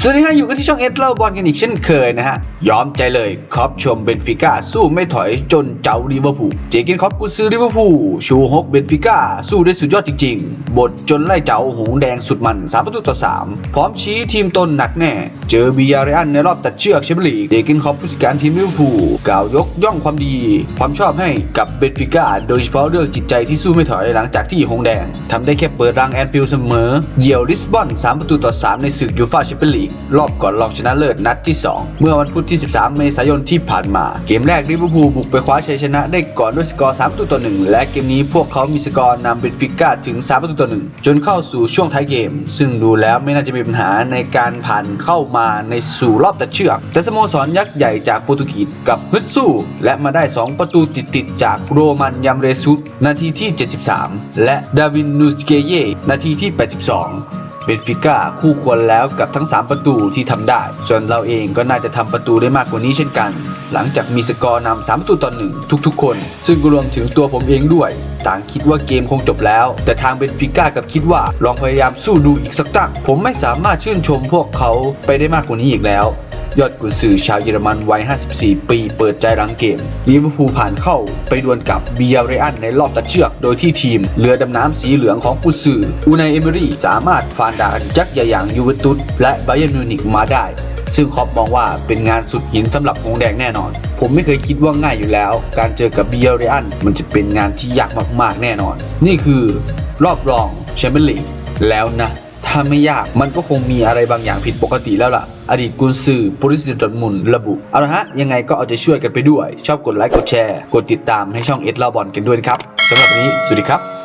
สวัสดีฮะอยู่กันที่ช่องเอสเล่าบอลกันอีกเช่นเคยนะฮะ ยอมใจเลยครอปชมเบนฟิก้าสู้ไม่ถอยจนเจ้าลิเวอร์พูลเจเกนครอปกุซื้อลิเวอร์พูลชูฮกเบนฟิก้าสู้ได้สุดยอดจริงๆ บทจนไล่เจ้าหงแดงสุดมัน 3 ประตูต่อ 3 พร้อมชี้ทีมตนหนักแน่ เจอบียาเรอันในรอบตัดเชือกแชมเปี้ยนลีกเจเกนครอปผู้จัดการทีมลิเวอร์พูลกล่าวยกย่องความดี ความชอบให้กับเบนฟิก้าโดยเฉพาะเรื่องจิตใจที่สู้ไม่ถอยหลังจากที่หงแดงทำได้แค่เปิดรังแอนฟิลด์เสมอเยี่ยวลิสบอน3ประตูต่อ 3 ในศึกยูฟ่าแชมเปี้ยนลีกรอบก่อนรองชนะเลิศนัดที่ 2 เมื่อวันพุธที่ 13 เมษายนที่ผ่านมา เกมแรกลิเวอร์พูลบุกไปคว้าชัยชนะได้ก่อนด้วยสกอร์3ประตูต่อ 1 และเกมนี้พวกเขามีสกอร์นำเบนฟิก้าถึง3ประตูต่อ 1 จนเข้าสู่ช่วงท้ายเกม ซึ่งดูแล้วไม่น่าจะมีปัญหาในการผ่านเข้ามาในสู่รอบตัดเชือก แต่สโมสรยักษ์ใหญ่จากโปรตุเกสกับฮึดสู้ และมาได้ 2 ประตูติดๆจากโรมันยามเรซุสนาทีที่ 73 และดาวินนูสเกเยนาทีที่ 82 เบนฟิก้าคู่ควรแล้วกับทั้ง 3 ประตูที่ทำได้ ส่วนเราเองก็น่าจะทำประตูได้มากกว่านี้เช่นกัน หลังจากมีสกอร์นำ3ประตูต่อหนึ่งทุกๆ คน ซึ่งรวมถึงตัวผมเองด้วย ต่างคิดว่าเกมคงจบแล้ว แต่ทางเบนฟิก้ากับคิดว่าลองพยายามสู้ดูอีกสักตั้งผมไม่สามารถชื่นชมพวกเขาไปได้มากกว่านี้อีกแล้ว ยอดกุนซือชาวเยอรมันวัย 54 ปี เปิดใจหลังเกมลิเวอร์พูลผ่านเข้าไปดวลกับบียาเรอันในรอบตัดเชือก โดยที่ทีมเรือดำน้ำสีเหลืองของกุนซืออูนายเอเมอรี่สามารถฟานดานยักษ์ใหญ่อย่างยูเวนตุสและไบเยร์นมิวนิกมาได้ ซึ่งคอปมองว่าเป็นงานสุดหินสำหรับหงแดงแน่นอน ผมไม่เคยคิดว่าง่ายอยู่แล้ว การเจอกับบียาเรอันมันจะเป็นงานที่ยากมากๆแน่นอน นี่คือรอบรองแชมเปี้ยนลีกแล้วนะ ถ้าไม่ยากมันก็คงมีอะไรบางอย่างผิดปกติแล้วล่ะ อดีตกุนซือปุริสิดอร์ทมุนระบุ เอาละฮะ ยังไงก็เอาใจช่วยกันไปด้วย ชอบกดไลค์กดแชร์ กดติดตามให้ช่องเอ็ดลาบอลกันด้วยนะครับสำหรับวันนี้สวัสดีครับ